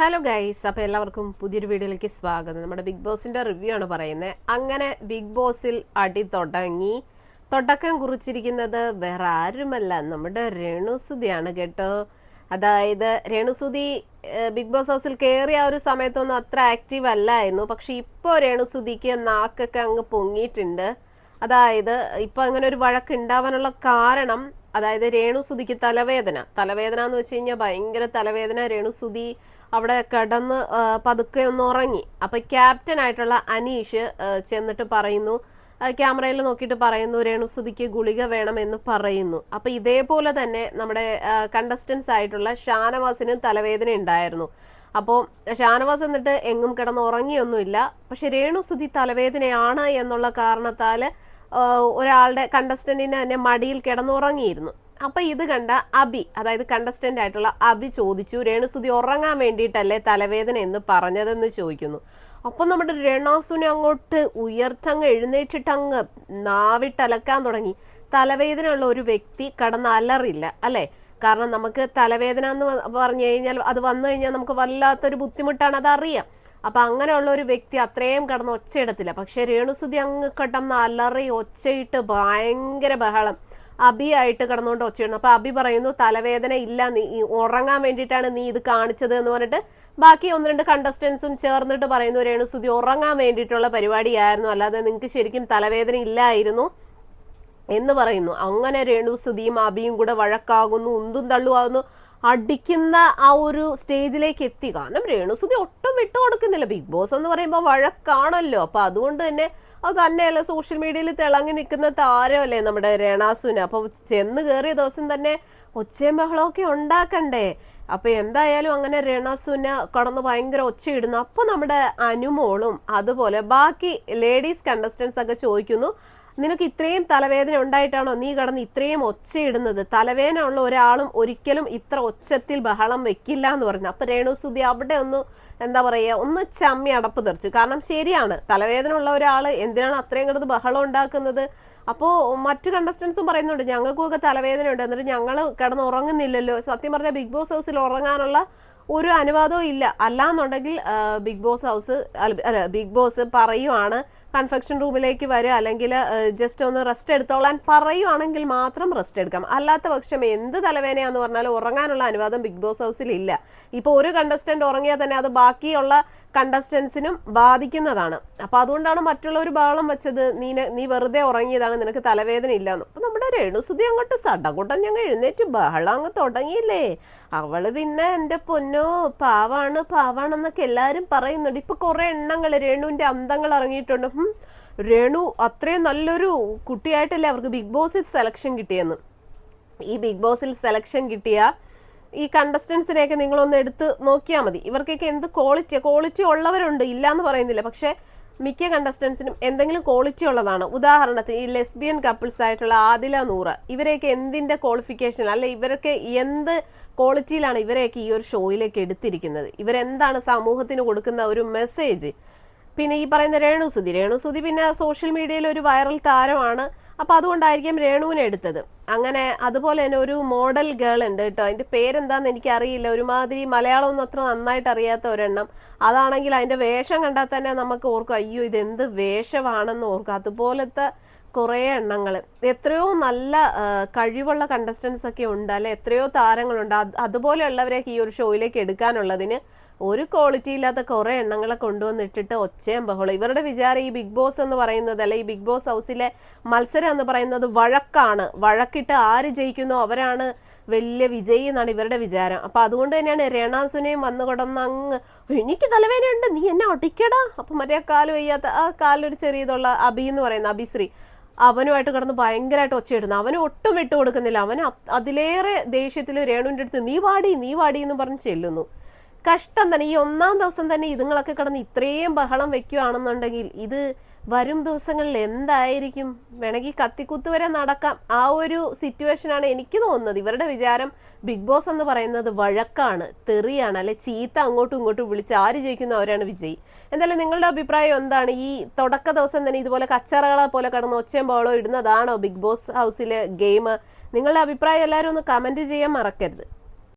Hello guys അപ്പോൾ എല്ലാവർക്കും പുതിയൊരു വീഡിയോയിലേക്ക് സ്വാഗതം. നമ്മുടെ ബിഗ് ബോസിന്റെ റിവ്യൂ ആണ് പറയുന്നത്. അങ്ങനെ ബിഗ് ബോസിൽ അടി തുടങ്ങി. തുടക്കം കുറിച്ചിരിക്കുന്നത് വേറെ ആരുമല്ല നമ്മുടെ രേണുസുതിയാണ് കേട്ടോ. അതായത് രേണുസുതി ബിഗ് ബോസ് ഹൗസിൽ കയറിയ ഒരു സമയത്തൊന്നും അത്ര ആക്റ്റീവ് അല്ലായിരുന്നു. പക്ഷെ ഇപ്പോൾ രേണുസുതിക്ക് നാക്കൊക്കെ അങ്ങ് പൊങ്ങിയിട്ടുണ്ട്. അതായത് ഇപ്പോൾ അങ്ങനെ ഒരു വഴക്ക് ഉണ്ടാവാനുള്ള കാരണം അതായത് രേണുസുതിക്ക് തലവേദന. തലവേദന എന്ന് വെച്ച് കഴിഞ്ഞാൽ ഭയങ്കര തലവേദന. രേണുസുതി അവിടെ കിടന്ന് പതുക്കെ ഒന്ന് ഉറങ്ങി. അപ്പൊ ക്യാപ്റ്റൻ ആയിട്ടുള്ള അനീഷ് ചെന്നിട്ട് പറയുന്നു ക്യാമറയിൽ നോക്കിയിട്ട് പറയുന്നു രേണുസുതിക്ക് ഗുളിക വേണമെന്ന് പറയുന്നു. അപ്പൊ ഇതേപോലെ തന്നെ നമ്മുടെ കണ്ടസ്റ്റൻസ് ആയിട്ടുള്ള ഷാനവാസിന് തലവേദന ഉണ്ടായിരുന്നു. അപ്പോൾ ഷാനവാസ് എന്നിട്ട് എങ്ങും കിടന്ന് ഉറങ്ങിയൊന്നുമില്ല. പക്ഷെ രേണുസുതി തലവേദനയാണ് എന്നുള്ള കാരണത്താൽ ഒരാളുടെ കണ്ടസ്റ്റന്റിന് തന്നെ മടിയിൽ കിടന്നുറങ്ങിയിരുന്നു. അപ്പൊ ഇത് കണ്ട അബി അതായത് കണ്ടസ്റ്റന്റ് ആയിട്ടുള്ള അബി ചോദിച്ചു രേണുസുതി ഉറങ്ങാൻ വേണ്ടിയിട്ടല്ലേ തലവേദന എന്ന് പറഞ്ഞതെന്ന് ചോദിക്കുന്നു. അപ്പൊ നമ്മുടെ രേണാസുനെ അങ്ങോട്ട് ഉയർത്തങ്ങ് എഴുന്നേറ്റിട്ടങ്ങ് നാവിട്ടലക്കാൻ തുടങ്ങി. തലവേദന ഉള്ള ഒരു വ്യക്തി കടന്ന് അലറില്ല അല്ലേ? കാരണം നമുക്ക് തലവേദന എന്ന് പറഞ്ഞു കഴിഞ്ഞാൽ അത് വന്നു കഴിഞ്ഞാൽ നമുക്ക് വല്ലാത്തൊരു ബുദ്ധിമുട്ടാണ് അത് അറിയാം അപ്പൊ അങ്ങനെയുള്ള ഒരു വ്യക്തി അത്രയും കടന്ന് ഒച്ചയിടത്തില്ല. പക്ഷെ രേണുസുതി അങ്ങ് കിടന്ന് അലറി ഒച്ചയിട്ട് ഭയങ്കര ബഹളം. അബിയായിട്ട് കിടന്നുകൊണ്ട് ഒച്ചയിടുന്നു. അപ്പൊ അബി പറയുന്നു തലവേദന ഇല്ല നീ ഉറങ്ങാൻ വേണ്ടിയിട്ടാണ് നീ ഇത് കാണിച്ചത് എന്ന് പറഞ്ഞിട്ട് ബാക്കി ഒന്ന് രണ്ട് കണ്ടസ്റ്റൻസും ചേർന്നിട്ട് പറയുന്നു രേണുസുതി ഉറങ്ങാൻ വേണ്ടിയിട്ടുള്ള പരിപാടിയായിരുന്നു. അല്ലാതെ നിങ്ങൾക്ക് ശരിക്കും തലവേദന ഇല്ലായിരുന്നു എന്ന് പറയുന്നു. അങ്ങനെ രേണുസുതിയും അബിയും കൂടെ വഴക്കാകുന്നു ഉന്തും തള്ളുവാകുന്നു. അടിക്കുന്ന ആ ഒരു സ്റ്റേജിലേക്ക് എത്തി. കാരണം രേണുസുതി ഒട്ടും വിട്ടു കൊടുക്കുന്നില്ല. ബിഗ് ബോസ് എന്ന് പറയുമ്പോൾ വഴക്കാണല്ലോ. അപ്പൊ അതുകൊണ്ട് തന്നെ അത് തന്നെയല്ല സോഷ്യൽ മീഡിയയിൽ തിളങ്ങി നിൽക്കുന്ന താരമല്ലേ നമ്മുടെ രേണാസുന് അപ്പൊ ചെന്ന് കയറിയ ദിവസം തന്നെ ഒച്ചയും ബഹളമൊക്കെ ഉണ്ടാക്കണ്ടേ? അപ്പൊ എന്തായാലും അങ്ങനെ രണസുന കടന്ന് ഭയങ്കര ഒച്ചയിടുന്നു. അപ്പൊ നമ്മുടെ അനുമോളും അതുപോലെ ബാക്കി ലേഡീസ് കണ്ടസ്റ്റൻസ് ഒക്കെ ചോദിക്കുന്നു നിനക്ക് ഇത്രയും തലവേദന ഉണ്ടായിട്ടാണോ നീ കടന്ന് ഇത്രയും ഒച്ചയിടുന്നത് തലവേദന ഉള്ള ഒരാളും ഒരിക്കലും ഇത്ര ഒച്ചത്തിൽ ബഹളം വെക്കില്ല എന്ന് പറഞ്ഞു. അപ്പൊ രേണുസുതി അവിടെ ഒന്ന് എന്താ പറയുക ഒന്ന് ചമ്മി അടപ്പ് തെറിച്ചു. കാരണം ശരിയാണ് തലവേദന ഉള്ള ഒരാൾ എന്തിനാണ് അത്രയും കിടന്ന് ബഹളം ഉണ്ടാക്കുന്നത്? അപ്പോൾ മറ്റു കണ്ടസ്റ്റൻസും പറയുന്നുണ്ട് ഞങ്ങൾക്കുമൊക്കെ തലവേദന ഉണ്ട്. എന്നിട്ട് ഞങ്ങൾ കിടന്ന് ഉറങ്ങുന്നില്ലല്ലോ. സത്യം പറഞ്ഞാൽ ബിഗ് ബോസ് ഹൗസിൽ ഉറങ്ങാനുള്ള ഒരു അനുവാദവും ഇല്ല. അല്ലാന്നുണ്ടെങ്കിൽ ബിഗ് ബോസ് ഹൗസ് അല്ല, ബിഗ് ബോസ് പറയുവാണ് കൺഫെക്ഷൻ റൂമിലേക്ക് വരിക അല്ലെങ്കിൽ ജസ്റ്റ് ഒന്ന് റെസ്റ്റ് എടുത്തോളാൻ പറയുവാണെങ്കിൽ മാത്രം റെസ്റ്റ് എടുക്കാം. അല്ലാത്ത പക്ഷം എന്ത് തലവേനയാന്ന് പറഞ്ഞാലും ഉറങ്ങാനുള്ള അനുവാദം ബിഗ് ബോസ് ഹൗസിൽ ഇല്ല. ഇപ്പോൾ ഒരു കണ്ടസ്റ്റന്റ് ഉറങ്ങിയാൽ തന്നെ അത് ബാക്കിയുള്ള കണ്ടസ്റ്റൻസിനും ബാധിക്കുന്നതാണ്. അപ്പൊ അതുകൊണ്ടാണ് മറ്റുള്ളവർ ബഹളം വെച്ചത്. നീ നീ വെറുതെ ഉറങ്ങിയതാണ് നിനക്ക് തലവേദന ഇല്ലാന്ന്. അപ്പൊ നമ്മുടെ രേണുസുതി അങ്ങോട്ട് സടകൂട്ടം ഞങ്ങൾ എഴുന്നേറ്റ് ബഹളം അങ്ങ് തുടങ്ങിയില്ലേ? അവൾ പിന്നെ എന്റെ പൊന്നോ പാവാണ് പാവാണെന്നൊക്കെ എല്ലാരും പറയുന്നുണ്ട്. ഇപ്പൊ കുറേ എണ്ണങ്ങൾ രേണുവിന്റെ അന്തങ്ങൾ ഇറങ്ങിയിട്ടുണ്ട്. രേണു അത്രയും നല്ലൊരു കുട്ടിയായിട്ടല്ലേ അവർക്ക് ബിഗ് ബോസിൽ സെലക്ഷൻ കിട്ടിയെന്ന്. ഈ ബിഗ് ബോസിൽ സെലക്ഷൻ കിട്ടിയ ഈ കണ്ടസ്റ്റൻസിനെയൊക്കെ നിങ്ങളൊന്ന് എടുത്ത് നോക്കിയാൽ മതി. ഇവർക്കൊക്കെ എന്ത് ക്വാളിറ്റി ക്വാളിറ്റി ഉള്ളവരുണ്ട് ഇല്ല എന്ന് പറയുന്നില്ല. പക്ഷേ മിക്ക കണ്ടസ്റ്റൻസിനും എന്തെങ്കിലും ക്വാളിറ്റി ഉള്ളതാണ്. ഉദാഹരണത്തിന് ഈ ലെസ്ബിയൻ കപ്പിൾസ് ആയിട്ടുള്ള ആദില നൂറ്. ഇവരെയൊക്കെ എന്തിന്റെ ക്വാളിഫിക്കേഷൻ അല്ലെ ഇവരൊക്കെ എന്ത് ക്വാളിറ്റിയിലാണ് ഇവരെയൊക്കെ ഈ ഒരു ഷോയിലേക്ക് എടുത്തിരിക്കുന്നത്? ഇവരെന്താണ് സമൂഹത്തിന് കൊടുക്കുന്ന ഒരു മെസ്സേജ് പിന്നെ ഈ പറയുന്ന രേണുസുതി രേണുസുതി പിന്നെ സോഷ്യൽ മീഡിയയിൽ ഒരു വൈറൽ താരമാണ്. അപ്പൊ അതുകൊണ്ടായിരിക്കും രേണുവിനെ എടുത്തത്. അങ്ങനെ അതുപോലെ തന്നെ ഒരു മോഡൽ ഗേൾ ഉണ്ട് കേട്ടോ. അതിന്റെ പേരെന്താന്ന് എനിക്കറിയില്ല. ഒരുമാതിരി മലയാളം ഒന്നും അത്ര നന്നായിട്ട് അറിയാത്ത ഒരെണ്ണം. അതാണെങ്കിൽ അതിന്റെ വേഷം കണ്ടാൽ തന്നെ നമുക്ക് ഓർക്കും അയ്യോ ഇത് എന്ത് വേഷമാണെന്ന് ഓർക്കും. അതുപോലത്തെ കുറേ എണ്ണങ്ങൾ. എത്രയോ നല്ല കഴിവുള്ള കണ്ടസ്റ്റൻസ് ഒക്കെ ഉണ്ട്. അല്ലെ എത്രയോ താരങ്ങളുണ്ട്. അത് അതുപോലെയുള്ളവരെയൊക്കെ ഈ ഒരു ഷോയിലേക്ക് എടുക്കാനുള്ളതിന് ഒരു ക്വാളിറ്റി ഇല്ലാത്ത കുറേ എണ്ണങ്ങളെ കൊണ്ടുവന്നിട്ടിട്ട് ഒച്ചയും ബഹളം ഇവരുടെ വിചാരം ഈ ബിഗ് ബോസ് എന്ന് പറയുന്നത് അല്ലെ ഈ ബിഗ് ബോസ് ഹൗസിലെ മത്സരം എന്ന് പറയുന്നത് വഴക്കാണ്. വഴക്കിട്ട് ആര് ജയിക്കുന്നോ അവരാണ് വലിയ വിജയി എന്നാണ് ഇവരുടെ വിചാരം. അപ്പൊ അതുകൊണ്ട് തന്നെയാണ് രേണാസുനയും വന്നു കൊടന്ന് അങ്ങ് എനിക്ക് തലവേദനയുണ്ട് നീ എന്നെ ഒട്ടിക്കടാ. അപ്പൊ മറ്റേ കാൽ വയ്യാത്ത ആ കാലൊരു ചെറിയതുള്ള അബി എന്ന് പറയുന്ന അബിശ്രീ അവനുമായിട്ട് കിടന്ന് ഭയങ്കരമായിട്ട് ഒച്ചയിടുന്നു. അവന് ഒട്ടും വിട്ടു കൊടുക്കുന്നില്ല അവന് അതിലേറെ ദേഷ്യത്തിൽ രേണുവിന്റെ അടുത്ത് നീ വാടി നീ വാടി എന്ന് പറഞ്ഞ് ചെല്ലുന്നു. കഷ്ടം തന്നെ. ഈ ഒന്നാം ദിവസം തന്നെ ഇതുങ്ങളൊക്കെ കിടന്ന് ഇത്രയും ബഹളം വെക്കുകയാണെന്നുണ്ടെങ്കിൽ ഇത് വരും ദിവസങ്ങളിൽ എന്തായിരിക്കും? വേണമെങ്കിൽ കത്തിക്കുത്ത് വരെ നടക്കാം. ആ ഒരു സിറ്റുവേഷനാണ് എനിക്ക് തോന്നുന്നത്. ഇവരുടെ വിചാരം ബിഗ് ബോസ് എന്ന് പറയുന്നത് വഴക്കാണ് തെറിയാണ് അല്ലെ ചീത്ത അങ്ങോട്ടും ഇങ്ങോട്ടും വിളിച്ച് ആര് ജയിക്കുന്നു അവരാണ് വിജയി. എന്തായാലും നിങ്ങളുടെ അഭിപ്രായം എന്താണ്? ഈ തുടക്ക ദിവസം തന്നെ ഇതുപോലെ കച്ചറകളെ പോലെ കടന്ന് ഒച്ചയും ഇടുന്നതാണോ ബിഗ് ബോസ് ഹൗസിലെ ഗെയിം? നിങ്ങളുടെ അഭിപ്രായം എല്ലാവരും ഒന്ന് കമന്റ് ചെയ്യാൻ മറക്കരുത്.